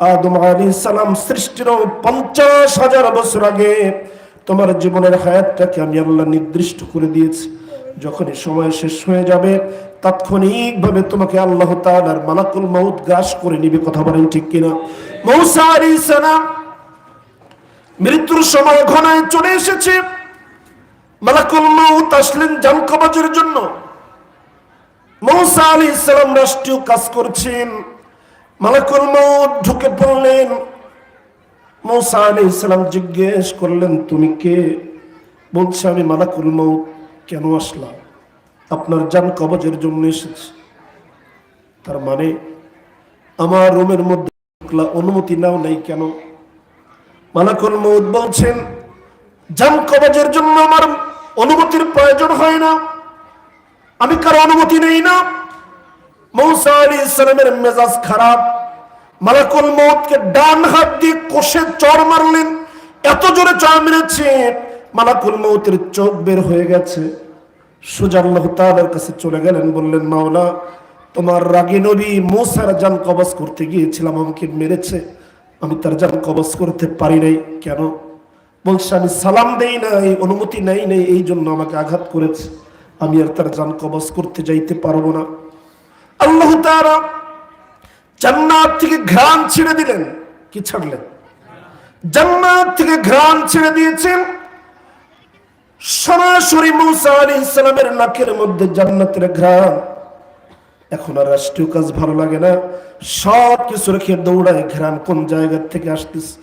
আদম আলী সালাম সৃষ্টির পঞ্চাশ হাজার বছর আগে তোমার জীবনের হায়াতটাকে আমি আল্লাহ নির্দিষ্ট করে দিয়েছি। যখনই সময় শেষ হয়ে যাবে, তাৎক্ষণিকভাবে তোমাকে আল্লাহ তাআলার মালাকুল মাউত গ্রাস করে নিবে, কথা বলেন ঠিক কিনা? মৌসা আলী সালাম মৃত্যুর সময় ঘনায় চলে এসেছে। মালাকুল মাউত আসলেন জান কবাজের জন্য। মৌসা আলী ইসলাম রাষ্ট্রীয় কাজ করছেন। মালাকুল মাউত ঢুকে পড়লেন। মৌসা আলী ইসলাম জিজ্ঞেস করলেন, তুমি কে? বলছে, আমি মালাকুল মাউত। কেন আসলাম আপনার জান কবজের জন্য এসেছি। তার মানে আমার রুমের মধ্যে অনুমতি নাও নাই কেন? মালাকুল মৌত বলছেন জান কবজের জন্য আমার অনুমতির প্রয়োজন হয় না। আমি কারও অনুমতি নেই না। মৌসা আলী ইসলামের মেজাজ খারাপ। মালাকুল মৌতকে ডান হাত দিয়ে কষে চর মারলেন। এত জোরে চর মেরেছে, মালাকুল মৌতের চোখ বের হয়ে গেছে। সুজা আল্লাহ কাছে চলে গেলেন, বললেন, মাওলা, তোমার রাগী নবী মৌসার জান কবজ করতে গিয়েছিলাম, আমাকে মেরেছে। আমি তার জান কবজ করতে পারি নাই, কেন? বলছে, আমি সালাম দেই নাই, অনুমতি নেই নেই, এই জন্য আমাকে আঘাত করেছে। আমি আর তার জান কবজ করতে যাইতে পারব না। আল্লাহ তাআলা জান্নাত থেকে ঘ্রাণ ছেড়ে দিলেন। কি ছাড়লেন? জান্নাত থেকে ঘ্রাণ ছেড়ে দিয়েছেন। সরাসরি মুসা আলী ইসলামের নাকের মধ্যে জান্নাতের ঘ্রাণ। এখন আর রাষ্ট্রীয় কাজ ভালো লাগে না। সব কিছু রেখে দৌড়ায় ঘ্রাণ কোন জায়গা থেকে আসতেছে?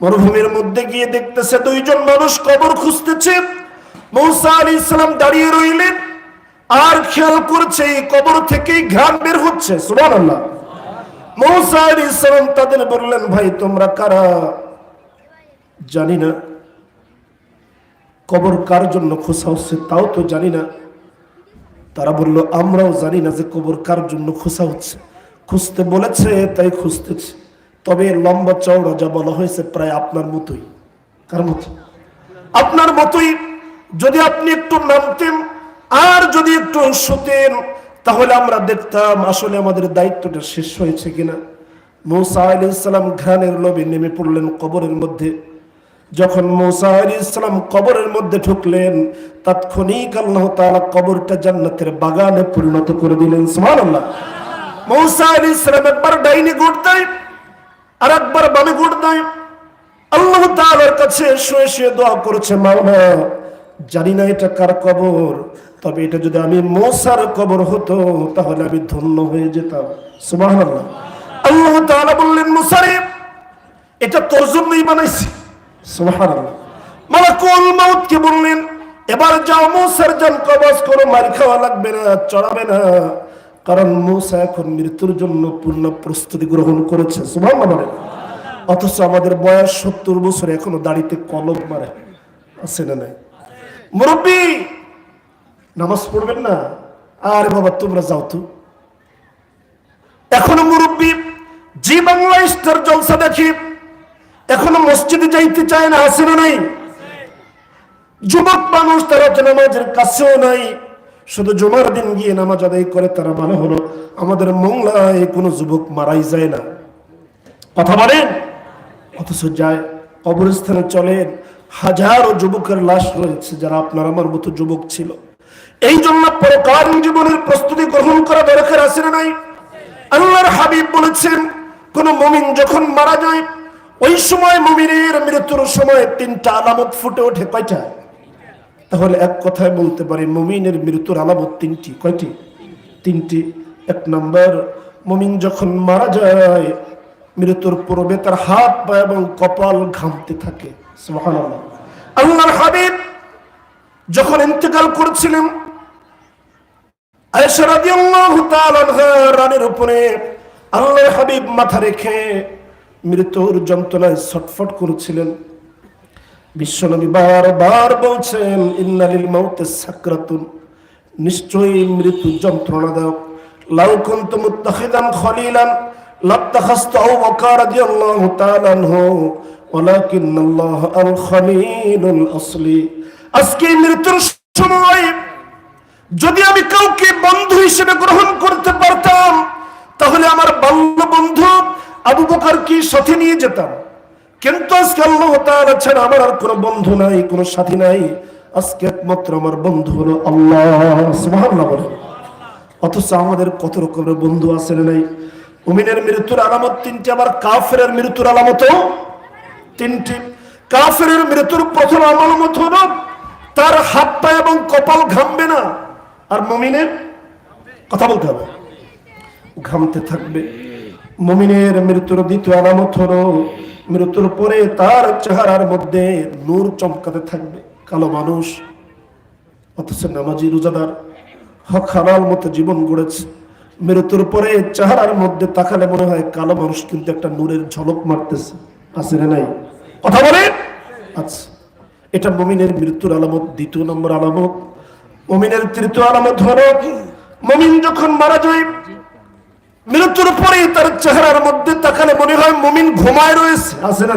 মরুভূমির মধ্যে গিয়ে দেখতেছে দুইজন মানুষ কবর খুঁজতেছে। মৌসা আলী ইসলাম দাঁড়িয়ে রইলেন। আর খেয়াল করছে, এই কবর থেকেই ঘ্রাণ বের হচ্ছে তাদের বললেন, ভাই, তোমরা কারা? জানি না। কবর কার জন্য খোঁজা হচ্ছে তাও তো জানি না। তারা বলল, আমরাও জানি না যে কবর কার জন্য খোসা হচ্ছে। খুঁজতে বলেছে, তাই খুঁজতেছে। তবে লম্বা চওড়া যা বলা হয়েছে প্রায় আপনার মতোই। কার মতো আপনার মতোই, যদি আপনি একটু নামতেন আর যদি একটু শুতেন তাহলে আমরা দেখতাম আসলে আমাদের দায়িত্বটা শেষ হয়েছে কিনা। মৌসা আলী ইসলাম ঘ্রাণের লোভে নেমে পড়লেন কবরের মধ্যে। যখন মৌসা আলী ইসলাম কবরের মধ্যে ঢুকলেন, তাৎক্ষণিক আল্লাহ তাআলা কবরটা জান্নাতের বাগানে পরিণত করে দিলেন। সুবহানাল্লাহ। মৌসা আলী ইসলাম একবার ডাইনে দেয় আর একবার বামে দেয়। আল্লাহ তাআলার কাছে শুয়ে শুয়ে দোয়া করেছে মাওলা জানি না এটা কার কবর তবে এটা যদি আমি মৌসার কবর হতো, তাহলে আমি ধন্য হয়ে যেতাম। সুবহানাল্লাহ। আল্লাহ তাআলা বললেন, মুসারে, এটা তোর জন্যই বানাইছি। সুবহানাল্লাহ। মালাকুল মাউত কে বললেন, এবার যাও মৌসার জান কবজ করো, মার খাওয়া লাগবে না, চড়াবে না। কারণ মৌসা এখন মৃত্যুর জন্য পূর্ণ প্রস্তুতি গ্রহণ করেছে, সুবহানাল্লাহ অথচ আমাদের বয়স সত্তর বছর, এখনও দাড়িতে কলম মারে। আছে না নাই? মুরব্বী নামাজ পড়বেন না। আরে বাবা, তোমরা যাও তো। এখনও মুরব্বী, জি বাংলা স্টার জলসা দেখি। এখনও মসজিদে যাইতে চায় না আছে না নাই। যুবক মানুষ, তারা তো নামাজের কাছেও নাই। শুধু জমার দিন গিয়ে নামাজ আদায় করে, তারা মানে হলো আমাদের মংলায় কোনো যুবক মারাই যায় না। কথা বলেন? অথচ যায়, কবরস্থানে চলেন। হাজারো যুবকের লাশ রয়েছে, যারা আপনার আমার মতো যুবক ছিল। এই জন্য পরকালীন জীবনের প্রস্তুতি গ্রহণ করা দরকার আছে না নাই? আল্লাহর হাবিব বলেছেন, কোন মমিন যখন মারা যায়, ওই সময় মমিনের মৃত্যুর সময় তিনটা আলামত ফুটে ওঠে কয়টা? তাহলে এক কথায় বলতে পারি, মমিনের মৃত্যুর আলামত তিনটি, কয়টি? তিনটি। এক নম্বর, মমিন যখন মারা যায়, মৃত্যুর পূর্বে তার হাত পা এবং কপাল ঘামতে থাকে। আল্লাহর হাবিব যখন ইন্তেকাল করছিলেন উপরে আল্লাহর হাবিব মাথা রেখে মৃত্যুর যন্ত্রণায় ছটফট করছিলেন। বিশ্বনবী বারবার বলছেন, ইন্নালিল মাউতে সাকরাতুন। নিশ্চয়ই মৃত্যু যন্ত্রণাদায়ক। লাউ কুনতু মুত্তাখিদান খলিলান লাত্তাখাসতু আবু বকর রাদিয়াল্লাহু তাআলা আনহু ওয়ালাকিন আল্লাহ আল খলিলুল আসলি। আজকে মৃত্যুর সময় যদি আমি কাউকে বন্ধু হিসেবে গ্রহণ করতে পারতাম, তাহলে আমার বাল্য বন্ধু আবু বকর কি সাথে নিয়ে যেতাম? কিন্তু আজকে আল্লাহ তাআলা ছাড়া আমার আর কোনো বন্ধু নাই, কোনো সাথী নাই। আজকে একমাত্র আমার বন্ধু হলো আল্লাহ, সুবহানাল্লাহ বলে। অথচ আমাদের কত রকমের বন্ধু আছে নাই? মুমিনের মৃত্যুর আলামত তিনটি, আবার কাফেরের মৃত্যুর আলামত তিনটি। কাফেরের মৃত্যুর প্রথম আলামত হলো তার হাত পা এবং কপাল ঘামবে না। আর মমিনের কথা বলতে হবে। ঘামতে থাকবে। মমিনের মৃত্যুর দ্বিতীয় আলামত হলো, মৃত্যুর পরে তার চেহারার মধ্যে নূর চমকাতে থাকবে। কালো মানুষ, অথচ নামাজি রোজাদার, হক হালাল মতো জীবন গড়েছে। মৃত্যুর পরে চেহারার মধ্যে তাকালে মনে হয় কালো মানুষ কিন্তু একটা নূরের ঝলক মারতেছে। আছে না নাই? কথা বলে আচ্ছা। এটা মমিনের মৃত্যুর আলামত, দ্বিতীয় নম্বর আলামত। মমিনের তৃতীয় আলামত হলো মমিন যখন মারা যায়, মৃত্যুর পরে তার চেহারার মধ্যে তাকালে মনে হয় মমিন ঘুমায় রয়েছে, আছে না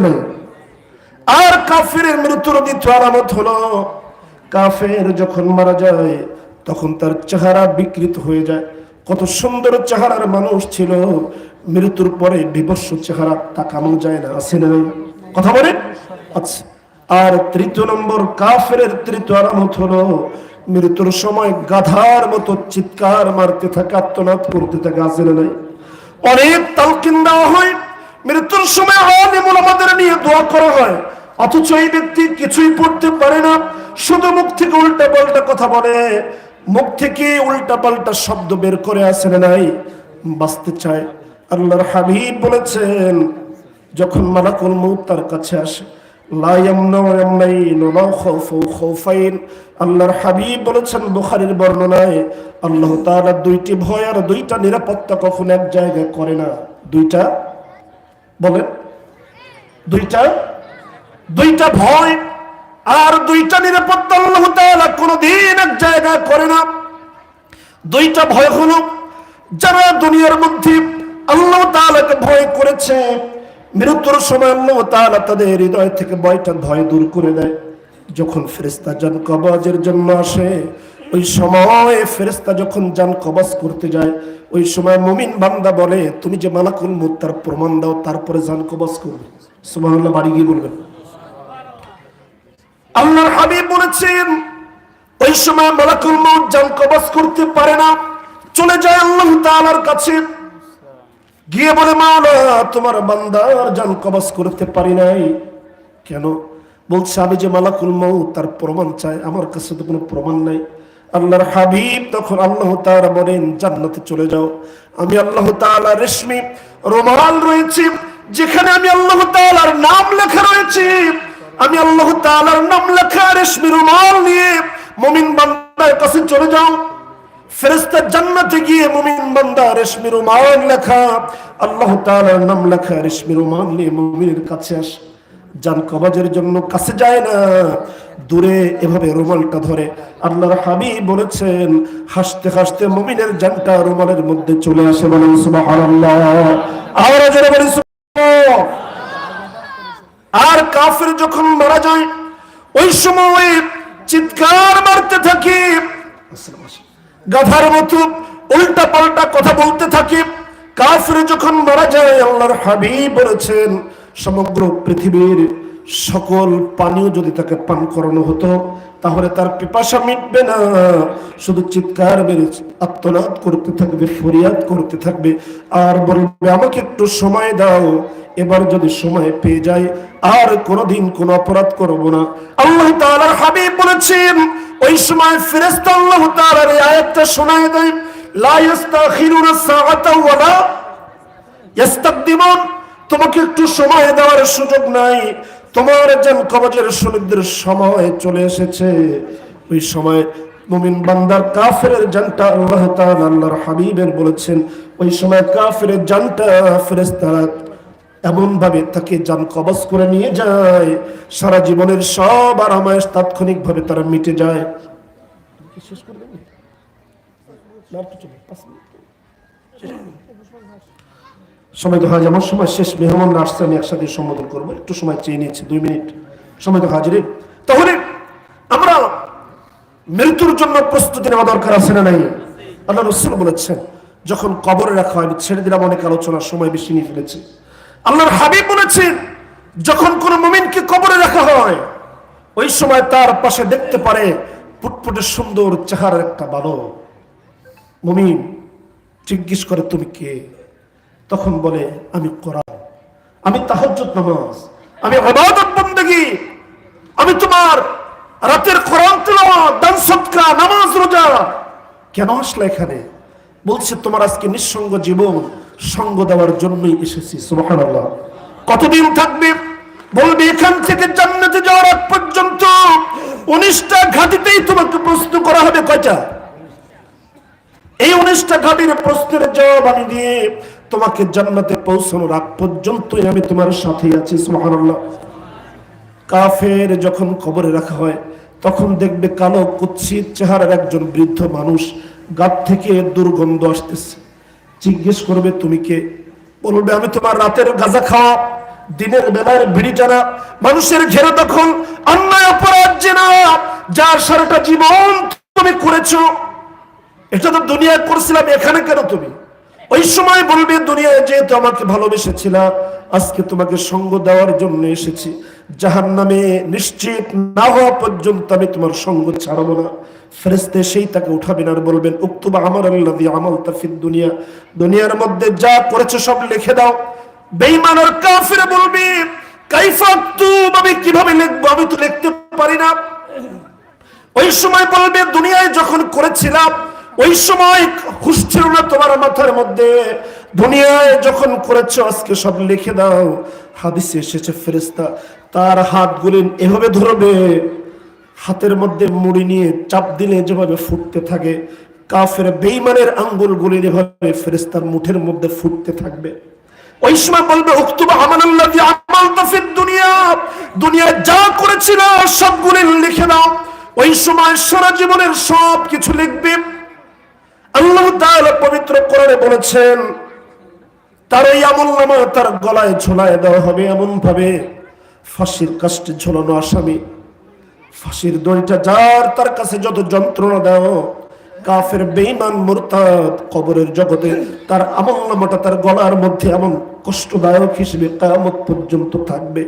আর কাফের মৃত্যুর দ্বিতীয় আলামত হলো, কাফের যখন মারা যায়, তখন তার চেহারা বিকৃত হয়ে যায়। কত সুন্দর চেহারার মানুষ ছিল, মৃত্যুর পরে বিভৎস চেহারা তাকানো যায় না, আছে না কথা বলে আচ্ছা। আর তৃতীয় নম্বর কাফের তৃতীয় আলামত হলো, মৃত্যুর সময় গাধার মতো চিৎকার মারতে থাকে, আত্মনাদ করতে থাকে না নাই? অনেক তালকিন দেওয়া হয়, মৃত্যুর সময় আলিমুল আমাদের নিয়ে দোয়া করা হয়। অথচ এই ব্যক্তি কিছুই পড়তে পারে না, শুধু মুখ থেকে উল্টা পাল্টা কথা বলে। মুখ থেকে উল্টা পাল্টা শব্দ বের করে আসে না নাই? বাঁচতে চায়। আল্লাহর হাবিব বলেছেন, যখন মালাকুল মৌত তার কাছে আসে আল্লাহর হাবিব বলেছেন বুখারীর বর্ণনায়, আল্লাহ তাআলা দুইটি ভয় আর দুইটা নিরাপত্তা কখনো এক জায়গায় করে না। দুইটা? বলেন। দুইটা? দুইটা ভয় আর দুইটা নিরাপত্তা আল্লাহ তাআলা কোনোদিন এক জায়গায় করে না। দুইটা ভয় হলো, যারা দুনিয়ার মধ্যে আল্লাহ তাআলাকে ভয় করেছে মৃত্যুর সময় আল্লাহ তাআলা তাদের হৃদয় থেকে ভয়টা ভয় দূর করে দেয়। যখন ফেরেস্তা যান কবজের জন্য আসে, ওই সময় ফেরেস্তা যখন যান কবজ করতে যায়, ওই সময় মুমিন বান্দা বলে, তুমি যে মালাকুল মুত তার প্রমাণ দাও, তারপরে যান কবজ করবে। সুবহানাল্লাহ, বাড়ি গিয়ে বলবেন। আল্লাহর হাবিব বলেছেন, ওই সময় মালাকুল মউত জান কবজ করতে পারে না, চলে যায় আল্লাহ তাআলার কাছে। গিয়ে বলে, মাওলা, তোমার বান্দার জান কবজ করতে পারি নাই। কেন? বলছে, আমি যে মালাকুল মউত, তার প্রমাণ চাই। আমার কাছে তো কোনো প্রমাণ নাই। আল্লাহর হাবিব তখন আল্লাহ তাআলা বলেন, জান্নাতে চলে যাও। আমি আল্লাহ তাআলা রেশমি, রুমাল রয়েছে, যেখানে আমি আল্লাহ তাআলার নাম লেখা রয়েছে। আমি আল্লাহ তাআলার নাম লেখা রেশমি, রুমাল নিয়ে মুমিন বান্দার কাছে চলে যাও। ফেরেস্তা জান্নাতে গিয়ে মুমিন বান্দা রেশমি রুমাল লেখা, আল্লাহ তাআলার নাম লেখা রেশমি রুমাল নিয়ে মুমিনের কাছে আসে। জান কবাজের জন্য কাছে যায় না, দূরে এভাবে রুমালটা ধরে। আল্লাহর হাবিব বলেছেন, হাসতে হাসতে মুমিনের জানটা রুমালের মধ্যে চলে আসে বলেন সুবহানাল্লাহ। আর জোরে বলেন আর কাফের যখন মারা যায়, ওই সময় চিৎকার মারতে থাকে। গাধার মতো উল্টা পাল্টা কথা বলতে থাকে। কাফের যখন মারা যায়, আল্লাহর হাবিব বলেছেন, সমগ্র পৃথিবীর সকল পানীয় যদি তাকে পান করানো হতো, তাহলে তার পিপাসা মিটবে না। শুধু চিৎকার মেরে আত্মনাদ করতে থাকবে, ফরিয়াদ করতে থাকবে। আর বলবে, আমাকে একটু সময় দাও এবার যদি সময় পেয়ে যায়, আর কোনোদিন কোনো অপরাধ করব না। আল্লাহ তাআলার হাবিব বলেছেন, ওই সময় ফেরেশতা আল্লাহ তাআলার এই আয়াতটা শোনায় দেয় লা ইস্তাখিরুনা সাআতা ওয়ালা ইস্তাকদিমুন। তোমাকে একটু সময় দেওয়ার সুযোগ নাই। তোমার যেন কবজের সমুদ্রের সময় চলে এসেছে। ওই সময় মুমিন বান্দার কাফের জানটা আল্লাহ তাআলা আল্লাহর হাবিবের বলেছেন, ওই সময় কাফের জানটা ফেরেশতারা এমন ভাবে তাকে জান কবজ করে নিয়ে যায়। সারা জীবনের সব আরামায়েশ তাৎক্ষণিক ভাবে তারা মিটে যায়। আর। সময় তো হাজ আমার সময় শেষ। মেহমান আসছে, আমি একসাথে সম্বোধন করব। একটু সময় চেয়ে নিয়েছি, দুই মিনিট। সময় তো হাজিরে। তাহলে আমরা মৃত্যুর জন্য প্রস্তুতি নেওয়া দরকার আছে না নাই? আল্লাহ রসুল বলেছেন, যখন কবরে রাখা হয় ছেড়ে দিলাম, অনেক আলোচনার সময় বেশি নিয়ে ফেলেছি। আল্লাহর হাবিব বলেছেন, যখন কোন মুমিনকে কবরে রাখা হয়, ওই সময় তার পাশে দেখতে পারে ফুটফুটে সুন্দর চেহারার একটা বাদ মুমিন জিজ্ঞেস করে, তুমি কে? তখন বলে, আমি কোরআন। আমি তাহজ্জুদ নামাজ। আমি ইবাদত বন্দেগি। আমি তোমার রাতের কোরআন দান সৎকা নামাজ রোজা। কেন আসলে এখানে? বলছে, তোমার আজকে নিঃসঙ্গ জীবন সঙ্গ দেওয়ার জন্যই এসেছি, সুবহানাল্লাহ। কতদিন থাকবে? বলবে, এখান থেকে জান্নাতে যাওয়ার আগ পর্যন্ত উনিশটা ঘাটিতেই তোমাকে প্রশ্ন করা হবে কয়টা? এই উনিশটা ঘাটির প্রশ্নের জবাব আমি দিয়ে তোমাকে জান্নাতে পৌঁছানোর আগ পর্যন্তই আমি তোমার সাথে আছি, সুবহানাল্লাহ। কাফের যখন কবরে রাখা হয়, তখন দেখবে কালো কুৎসিত চেহারার একজন বৃদ্ধ মানুষ গাত থেকে দুর্গন্ধ আসতেছে। জিজ্ঞেস করবে, তুমি কে? বলবে, আমি তোমার রাতের গাজা খাওয়া, দিনের বেলার ভিড়ি টানা, মানুষের ঘেরা তখন অন্যায় অপরাধ যে না যার সারাটা জীবন তুমি করেছ। এটা তো দুনিয়ায় করছিলাম, এখানে কেন তুমি? ওই সময় বলবে, দুনিয়ায় যেহেতু আমাকে ভালোবেসেছিল আজকে তোমাকে সঙ্গ দেওয়ার জন্য এসেছি। জাহান নামে নিশ্চিত না হওয়া পর্যন্ত আমি তোমার সঙ্গ ছাড়বো না। ফেরেস্তে সেই তাকে উঠাবেন আর বলবেন, উক্তুবা আমার আল্লাহ আমল তাফিদ দুনিয়া। দুনিয়ার মধ্যে যা করেছ সব লিখে দাও। বেঈমান আর কাফিরে বলবে, কাইফা তুব আমি কীভাবে লিখব? আমি তো লিখতে পারি না। ওই সময় বলবে, দুনিয়ায় যখন করেছিলাম, ওই সময় হুশ ছিল না তোমার মাথার মধ্যে। দুনিয়ায় যখন করেছ, আজকে সব লিখে দাও। হাদিসে এসেছে ফেরেস্তা তার হাতগুলি এভাবে ধরবে, হাতের মধ্যে মুড়ি নিয়ে চাপ দিলে যেভাবে ফুটতে থাকে, কাফের বেইমানের আঙ্গুলগুলি এভাবে ফেরেস্তার মুঠের মধ্যে ফুটতে থাকবে। ওই সময় বলবে, উক্তুবা আমানাল্লাযী আমালতা ফিদ দুনিয়া, দুনিয়ায় যা করেছিল সবগুলি লিখে দাও। ওই সময় সারা জীবনের সব কিছু লিখবে। আল্লাহ তাআলা পবিত্র কোরআনে বলেছেন তার ওই আমল নামা তার গলায় ঝোলায় দেওয়া হবে এমন ভাবে ফাঁসির কাষ্টে ঝোলানো আসামি। ফাঁসির দড়িটা যার তার কাছে যত যন্ত্রণা দেওয়া কাফের বেইমান মুরতাদ কবরের জগতে তার আমল নামাটা তার গলার মধ্যে এমন কষ্টদায়ক হিসেবে কায়ামত পর্যন্ত থাকবে।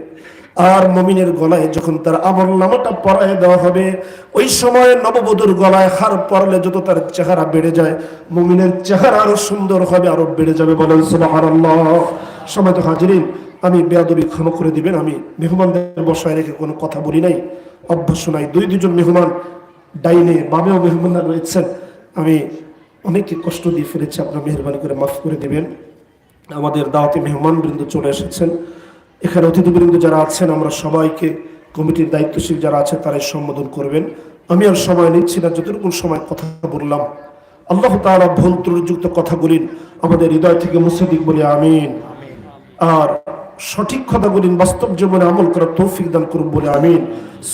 আর মমিনের গলায় যখন তার আমল নামাটা পরায় দেওয়া হবে, ওই সময় নববধূর গলায় হার পরলে যত তার চেহারা বেড়ে যায়, মমিনের চেহারা আরও সুন্দর হবে, আরও বেড়ে যাবে বলেন সময় তো হাজিরিন, আমি বেয়াদবি ক্ষমা করে দিবেন, আমি মেহমানদের বসায় রেখে কোনো কথা বলি নাই। অভ্যাস নাই, দুই দুজন মেহমান ডাইনে বামেও মেহমানরা রয়েছেন। আমি অনেককে কষ্ট দিয়ে ফেলেছি, আপনার মেহরবানি করে মাফ করে দিবেন। আমাদের দাওয়াতে মেহমান বৃন্দ চলে এসেছেন। এখানে অতিথিবৃন্দ যারা আছেন, আমরা সবাইকে কমিটির দায়িত্বশীল যারা আছে তারাই সম্বোধন করবেন। আমি আর সময় নিচ্ছি না যতটুকু সময় কথা বললাম। আল্লাহ তাআলা ভুল, ত্রুটিযুক্ত কথা আমাদের হৃদয় থেকে মুছে দিক বলে, আমিন। আর সঠিক কথা বলিন বাস্তব জীবনে আমল করার তৌফিক দান করুন বলে, আমিন।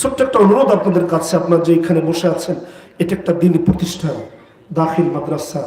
ছোট্ট একটা অনুরোধ আপনাদের কাছে, আপনার যে এখানে বসে আছেন, এটা একটা দিনই প্রতিষ্ঠান দাখিল মাদ্রাসা।